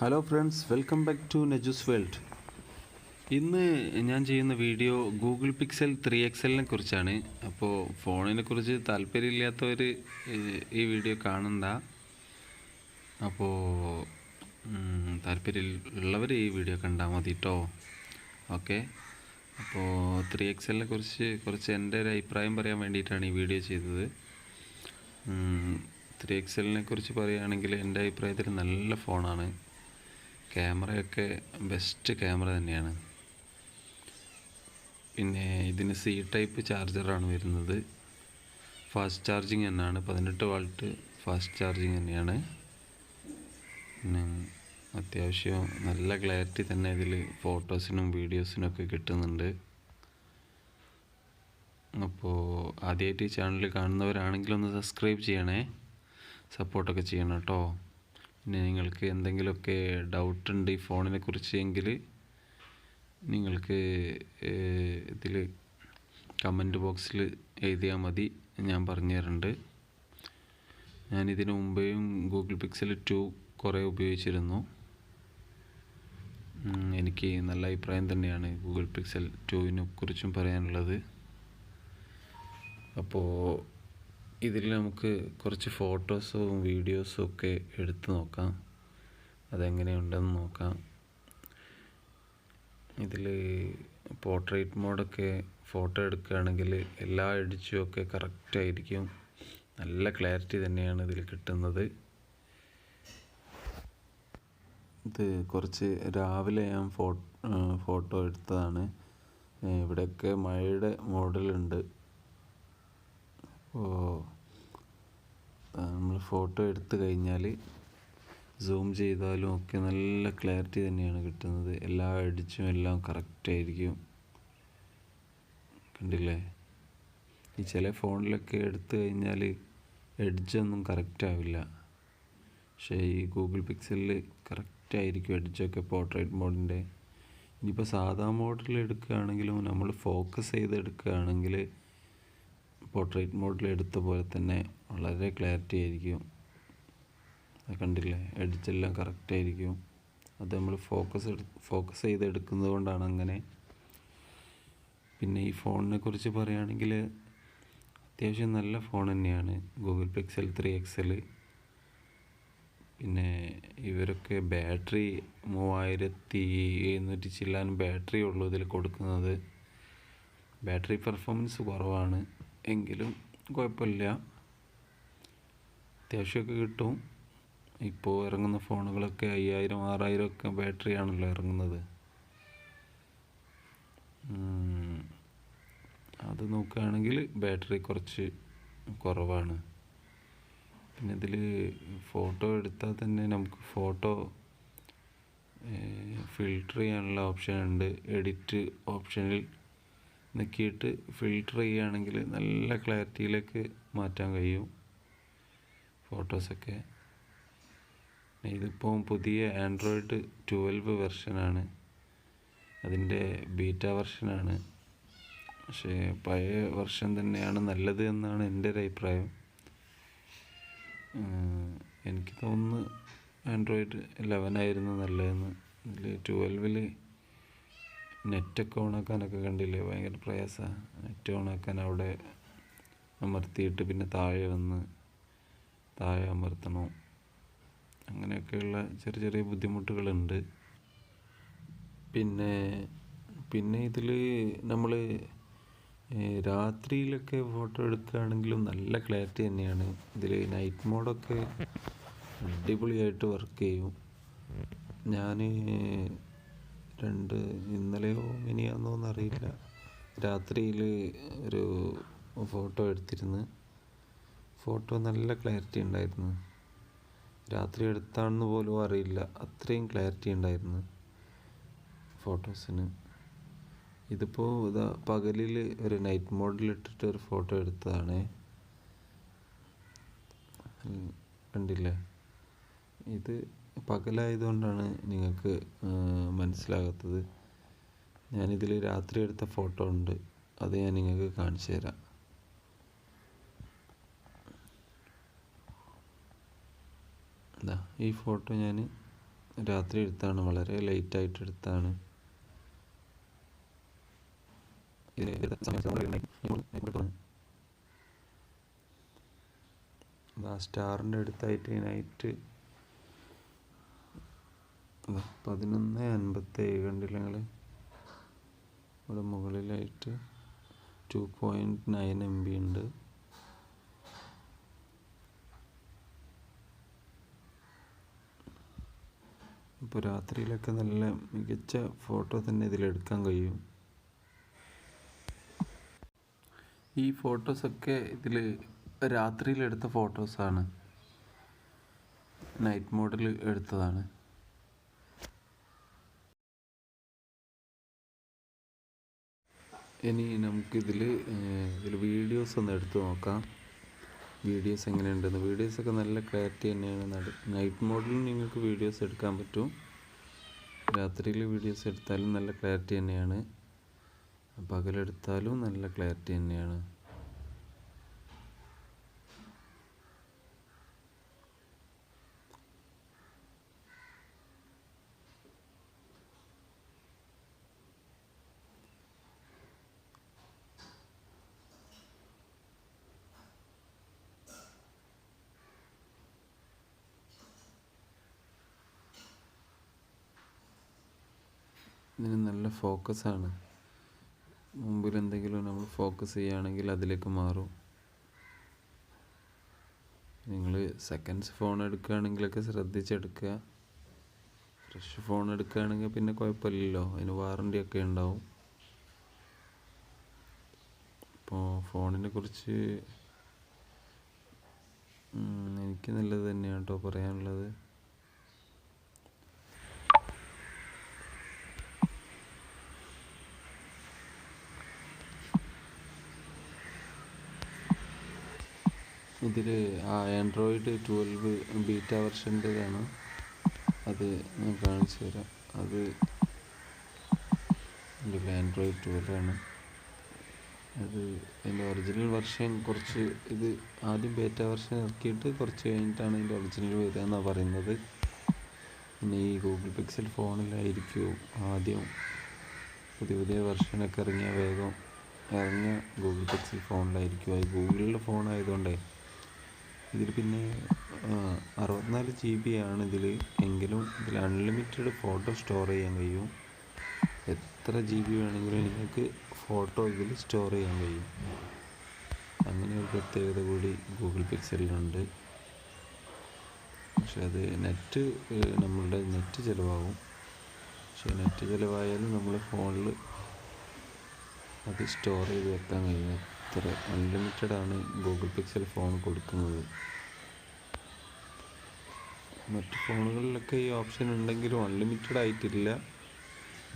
Hello friends welcome back to നെജുസ് world ഇന്ന് ഞാൻ ചെയ്യുന്ന വീഡിയോ ഗൂഗിൾ പിക്സൽ ത്രീ എക്സലിനെ കുറിച്ചാണ്. അപ്പോൾ ഫോണിനെ കുറിച്ച് താല്പര്യമില്ലാത്തവർ ഈ വീഡിയോ കാണണ്ട. അപ്പോൾ താല്പര്യമുള്ളവർ ഈ വീഡിയോ കണ്ടാൽ മതി കേട്ടോ ഓക്കെ? അപ്പോൾ ത്രീ എക്സലിനെ കുറിച്ച് കുറച്ച് എന്റെ ഒരു അഭിപ്രായം പറയാൻ വേണ്ടിയിട്ടാണ് ഈ വീഡിയോ ചെയ്തത്. ത്രീ എക്സലിനെ കുറിച്ച് പറയുകയാണെങ്കിൽ എന്റെ അഭിപ്രായത്തിൽ നല്ല ഫോണാണ്. ക്യാമറയൊക്കെ ബെസ്റ്റ് ക്യാമറ തന്നെയാണ്. പിന്നെ ഇതിന് സി ടൈപ്പ് ചാർജറാണ് വരുന്നത്. ഫാസ്റ്റ് ചാർജിങ് തന്നെയാണ് പതിനെട്ട് വാൾട്ട് ഫാസ്റ്റ് ചാർജിങ് തന്നെയാണ്. പിന്നെ അത്യാവശ്യം നല്ല ക്ലാരിറ്റി തന്നെ ഇതിൽ ഫോട്ടോസിനും വീഡിയോസിനും ഒക്കെ കിട്ടുന്നുണ്ട്. അപ്പോൾ ആദ്യമായിട്ട് ഈ ചാനൽ കാണുന്നവരാണെങ്കിൽ ഒന്ന് സബ്സ്ക്രൈബ് ചെയ്യണേ. സപ്പോർട്ടൊക്കെ ചെയ്യണം കേട്ടോ. പിന്നെ നിങ്ങൾക്ക് എന്തെങ്കിലുമൊക്കെ ഡൗട്ട് ഉണ്ട് ഈ ഫോണിനെ കുറിച്ച് എങ്കിൽ നിങ്ങൾക്ക് ഇതിൽ കമന്റ് ബോക്സിൽ എഴുതിയാൽ മതി. ഞാൻ പറഞ്ഞു തരുന്നുണ്ട് ഞാൻ ഇതിനു മുമ്പേയും ഗൂഗിൾ പിക്സൽ ടു കുറേ ഉപയോഗിച്ചിരുന്നു. എനിക്ക് നല്ല അഭിപ്രായം തന്നെയാണ് ഗൂഗിൾ പിക്സൽ ടുവിനെ കുറിച്ചും പറയാനുള്ളത്. അപ്പോൾ ഇതിൽ നമുക്ക് കുറച്ച് ഫോട്ടോസും വീഡിയോസും ഒക്കെ എടുത്ത് നോക്കാം. അതെങ്ങനെയുണ്ടെന്ന് നോക്കാം. ഇതിൽ പോർട്രേറ്റ് മോഡൊക്കെ ഫോട്ടോ എടുക്കുകയാണെങ്കിൽ എല്ലാ എഡിറ്റും ഒക്കെ കറക്റ്റായിരിക്കും നല്ല ക്ലാരിറ്റി തന്നെയാണ് ഇതിൽ കിട്ടുന്നത്. ഇത് കുറച്ച് രാവിലെ ഞാൻ ഫോട്ടോ എടുത്തതാണ്. ഇവിടെയൊക്കെ മഴയുടെ മോഡലുണ്ട് നമ്മൾ ഫോട്ടോ എടുത്തു കഴിഞ്ഞാൽ സൂം ചെയ്താലും ഒക്കെ നല്ല ക്ലാരിറ്റി തന്നെയാണ് കിട്ടുന്നത്. എല്ലാ എഡ്ജും എല്ലാം കറക്റ്റായിരിക്കും കണ്ടില്ലേ? ഈ ചില ഫോണിലൊക്കെ എടുത്തു കഴിഞ്ഞാൽ എഡ്ജൊന്നും കറക്റ്റ് ആവില്ല. പക്ഷേ ഈ ഗൂഗിൾ പിക്സലിൽ കറക്റ്റായിരിക്കും എഡ്ജൊക്കെ പോർട്രേറ്റ് മോഡിന്റെ ഇനിയിപ്പോൾ സാധാ മോഡിൽ എടുക്കുകയാണെങ്കിലും നമ്മൾ ഫോക്കസ് ചെയ്ത് എടുക്കുകയാണെങ്കിൽ പോർട്രേറ്റ് മോഡിൽ എടുത്ത പോലെ തന്നെ വളരെ ക്ലാരിറ്റി ആയിരിക്കും. അത് കണ്ടില്ലേ? എഡിറ്റെല്ലാം കറക്റ്റ് ആയിരിക്കും. അത് നമ്മൾ ഫോക്കസ് ഫോക്കസ് ചെയ്ത് എടുക്കുന്നത് കൊണ്ടാണ് അങ്ങനെ. പിന്നെ ഈ ഫോണിനെ കുറിച്ച് പറയുകയാണെങ്കിൽ അത്യാവശ്യം നല്ല ഫോൺ തന്നെയാണ്. ഗൂഗിൾ പിക്സൽ ത്രീ എക്സൽ പിന്നെ ഇവരൊക്കെ ബാറ്ററി മൂവായിരത്തി എഴുന്നൂറ്റി ചില്ലാൻ ബാറ്ററി ഉള്ളൂ ഇതിൽ കൊടുക്കുന്നത്. ബാറ്ററി പെർഫോമൻസ് കുറവാണ്. എങ്കിലും കുഴപ്പമില്ല. അത്യാവശ്യമൊക്കെ കിട്ടും. ഇപ്പോൾ ഇറങ്ങുന്ന ഫോണുകളൊക്കെ അയ്യായിരം ആറായിരം ഒക്കെ ബാറ്ററി ആണല്ലോ ഇറങ്ങുന്നത്. അത് നോക്കുകയാണെങ്കിൽ ബാറ്ററി കുറച്ച് കുറവാണ്. പിന്നെ ഇതിൽ ഫോട്ടോ എടുത്താൽ തന്നെ നമുക്ക് ഫോട്ടോ ഫിൽട്ടർ ചെയ്യാനുള്ള ഓപ്ഷൻ ഉണ്ട്. എഡിറ്റ് ഓപ്ഷനിൽ നിൽക്കിയിട്ട് ഫിൽട്ടർ ചെയ്യുകയാണെങ്കിൽ നല്ല ക്ലാരിറ്റിയിലേക്ക് മാറ്റാൻ കഴിയും. ഫോട്ടോസൊക്കെ ഇതിപ്പോൾ പുതിയ ആൻഡ്രോയിഡ് ട്വൽവ് വെർഷനാണ് അതിന്റെ ബീറ്റ വെർഷനാണ് പക്ഷേ പഴയ വെർഷൻ തന്നെയാണ് നല്ലത് എന്നാണ് എന്റെ ഒരു അഭിപ്രായം. എനിക്ക് തോന്നുന്നു ആൻഡ്രോയിഡ് ലെവൻ ആയിരുന്നു നല്ലതെന്ന്. ഇതിൽ ട്വൽവിൽ നെറ്റൊക്കെ ഓണാക്കാനൊക്കെ കണ്ടില്ലേ? ഭയങ്കര പ്രയാസമാണ് നെറ്റ് ഓണാക്കാൻ അവിടെ അമർത്തിയിട്ട് പിന്നെ താഴെ വന്ന് താഴെ അമർത്തണം. അങ്ങനെയൊക്കെയുള്ള ചെറിയ ചെറിയ ബുദ്ധിമുട്ടുകളുണ്ട്. പിന്നെ പിന്നെ ഇതിൽ നമ്മൾ രാത്രിയിലൊക്കെ ഫോട്ടോ എടുക്കുകയാണെങ്കിലും നല്ല ക്ലാരിറ്റി തന്നെയാണ്. ഇതിൽ നൈറ്റ് മോഡൊക്കെ അടിപൊളിയായിട്ട് വർക്ക് ചെയ്യും. ഞാൻ രണ്ട് ഇന്നലെയോ മിനിയാന്നോ എന്നറിയില്ല രാത്രിയിൽ ഒരു ഫോട്ടോ എടുത്തിരുന്നു. ഫോട്ടോ നല്ല ക്ലാരിറ്റി ഉണ്ടായിരുന്നു. രാത്രി എടുത്താണെന്ന് പോലും അറിയില്ല. അത്രയും ക്ലാരിറ്റി ഉണ്ടായിരുന്നു ഫോട്ടോസിന്. ഇതിപ്പോൾ ഇതാ പകലിൽ ഒരു നൈറ്റ് മോഡിൽ ഇട്ടിട്ട് ഒരു ഫോട്ടോ എടുത്തതാണ്. കണ്ടില്ലേ? ഇത് പകലായതുകൊണ്ടാണ് നിങ്ങൾക്ക് മനസ്സിലാകാത്തത്. ഞാനിതിൽ രാത്രി എടുത്ത ഫോട്ടോ ഉണ്ട്. അത് ഞാൻ നിങ്ങൾക്ക് കാണിച്ചു തരാം. എന്താ ഈ ഫോട്ടോ ഞാൻ രാത്രി എടുത്താണ്. വളരെ ലേറ്റായിട്ട് എടുത്താണ്. സ്റ്റാറിന്റെ അടുത്തായിട്ട് നൈറ്റ് പതിനൊന്ന് അൻപത്തേഴ് കണ്ടില്ല നിങ്ങൾ ഇവിടെ മുകളിലായിട്ട് two point nine M B ഉണ്ട്. ഇപ്പോൾ രാത്രിയിലൊക്കെ നല്ല മികച്ച ഫോട്ടോ തന്നെ ഇതിലെടുക്കാൻ കഴിയും. ഈ ഫോട്ടോസൊക്കെ ഇതിൽ രാത്രിയിലെടുത്ത ഫോട്ടോസാണ് നൈറ്റ് മോഡിൽ എടുത്തതാണ്. ഇനി നമുക്കിതിൽ ഇതിൽ വീഡിയോസ് ഒന്ന് എടുത്ത് നോക്കാം. വീഡിയോസ് എങ്ങനെയുണ്ടെന്ന്. വീഡിയോസൊക്കെ നല്ല ക്ലാരിറ്റി തന്നെയാണ്. നൈറ്റ് മോഡിൽ നിങ്ങൾക്ക് വീഡിയോസ് എടുക്കാൻ പറ്റും. രാത്രിയിൽ വീഡിയോസ് എടുത്താലും നല്ല ക്ലാരിറ്റി തന്നെയാണ്. പകലെടുത്താലും നല്ല ക്ലാരിറ്റി തന്നെയാണ്. ഇതിന് നല്ല ഫോക്കസാണ് മുമ്പിൽ എന്തെങ്കിലും നമ്മൾ ഫോക്കസ് ചെയ്യുകയാണെങ്കിൽ അതിലേക്ക് മാറും. നിങ്ങൾ സെക്കൻഡ്സ് ഫോൺ എടുക്കുകയാണെങ്കിലൊക്കെ ശ്രദ്ധിച്ചെടുക്കുക. ഫ്രഷ് ഫോൺ എടുക്കുകയാണെങ്കിൽ പിന്നെ കുഴപ്പമില്ലല്ലോ. അതിന് വാറണ്ടി ഒക്കെ ഉണ്ടാവും. അപ്പോൾ ഫോണിനെ കുറിച്ച് എനിക്ക് നല്ലത് തന്നെയാണ് കേട്ടോ പറയാനുള്ളത്. ഇതിൽ ആൻഡ്രോയിഡ് ട്വൽവ് ബീറ്റ വെർഷന്റെതാണ് അത് ഞാൻ കാണിച്ചു തരാം. അത് ആൻഡ്രോയിഡ് ട്വൽവ് ആണ്. അത് അതിന്റെ ഒറിജിനൽ വെർഷൻ കുറച്ച് ഇത് ആദ്യം ബേറ്റ വെർഷൻ ഇറക്കിയിട്ട് കുറച്ച് കഴിഞ്ഞിട്ടാണ് അതിന്റെ ഒറിജിനൽ വരിക എന്നാണ് പറയുന്നത്. പിന്നെ ഈ ഗൂഗിൾ പിക്സൽ ഫോണിലായിരിക്കും ആദ്യം പുതിയ പുതിയ വെർഷനൊക്കെ ഇറങ്ങിയ വേഗം ഇറങ്ങിയ ഗൂഗിൾ പിക്സൽ ഫോണിലായിരിക്കും. അത് ഗൂഗിളിന്റെ ഫോൺ ആയതുകൊണ്ടേ ഇതിൽ പിന്നെ അറുപത്തിനാല് ജി ബി ആണ് ഇതിൽ എങ്കിലും ഇതിൽ അൺലിമിറ്റഡ് ഫോട്ടോ സ്റ്റോർ ചെയ്യാൻ കഴിയും. എത്ര ജി ബി വേണമെങ്കിലും നിങ്ങൾക്ക് ഫോട്ടോ ഇതിൽ സ്റ്റോർ ചെയ്യാൻ കഴിയും. അങ്ങനെ ഒരു പ്രത്യേകത കൂടി ഗൂഗിൾ പിക്സലിനുണ്ട് പക്ഷെ അത് നെറ്റ് നമ്മളുടെ നെറ്റ് ചിലവാകും. പക്ഷേ നെറ്റ് ചിലവായാലും നമ്മൾ ഫോണിൽ അത് സ്റ്റോർ ചെയ്ത് വെക്കാൻ കഴിയും. എത്ര അൺലിമിറ്റഡ് ആണ് ഗൂഗിൾ പിക്സൽ ഫോൺ കൊടുക്കുന്നത്. മറ്റ് ഫോണുകളിലൊക്കെ ഈ ഓപ്ഷൻ ഉണ്ടെങ്കിലും അൺലിമിറ്റഡ് ആയിട്ടില്ല.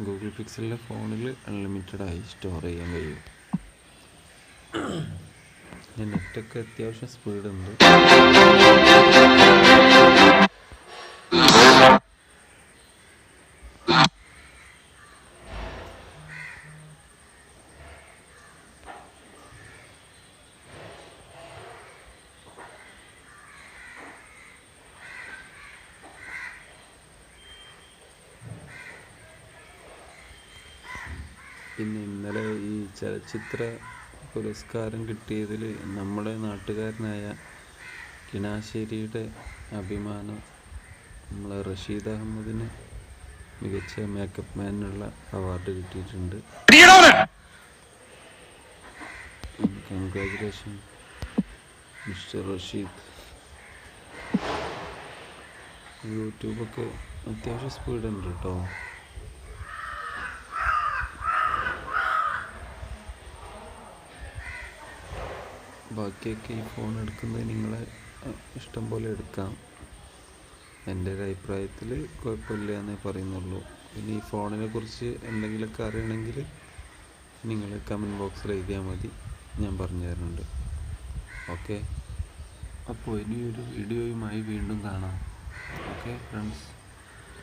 ഗൂഗിൾ പിക്സലിന്റെ ഫോണിൽ അൺലിമിറ്റഡ് ആയി സ്റ്റോർ ചെയ്യാൻ കഴിയും. നെറ്റൊക്കെ അത്യാവശ്യം സ്പീഡുണ്ട് പിന്നെ ഇന്നലെ ഈ ചലച്ചിത്ര പുരസ്കാരം കിട്ടിയതിൽ നമ്മുടെ നാട്ടുകാരനായ കിണാശ്ശേരിയുടെ അഭിമാനം നമ്മളെ റഷീദ് അഹമ്മദിന് മികച്ച മേക്കപ്പ് മാനുള്ള അവാർഡ് കിട്ടിയിട്ടുണ്ട്. Congratulation mister Rasheed. യൂട്യൂബൊക്കെ അത്യാവശ്യം സ്പീഡുണ്ട് കേട്ടോ ബാക്കിയൊക്കെ ഈ ഫോൺ എടുക്കുന്നത് നിങ്ങളെ ഇഷ്ടം പോലെ എടുക്കാം. എന്റെ ഒരു അഭിപ്രായത്തിൽ കുഴപ്പമില്ല എന്നേ പറയുന്നുള്ളൂ. ഇനി ഈ ഫോണിനെ കുറിച്ച് എന്തെങ്കിലുമൊക്കെ അറിയണമെങ്കിൽ നിങ്ങൾ കമന്റ് ബോക്സിൽ എഴുതിയാൽ മതി. ഞാൻ പറഞ്ഞു തരുന്നുണ്ട്. ഓക്കെ അപ്പോൾ ഇനിയൊരു വീഡിയോയുമായി വീണ്ടും കാണാം. Okay friends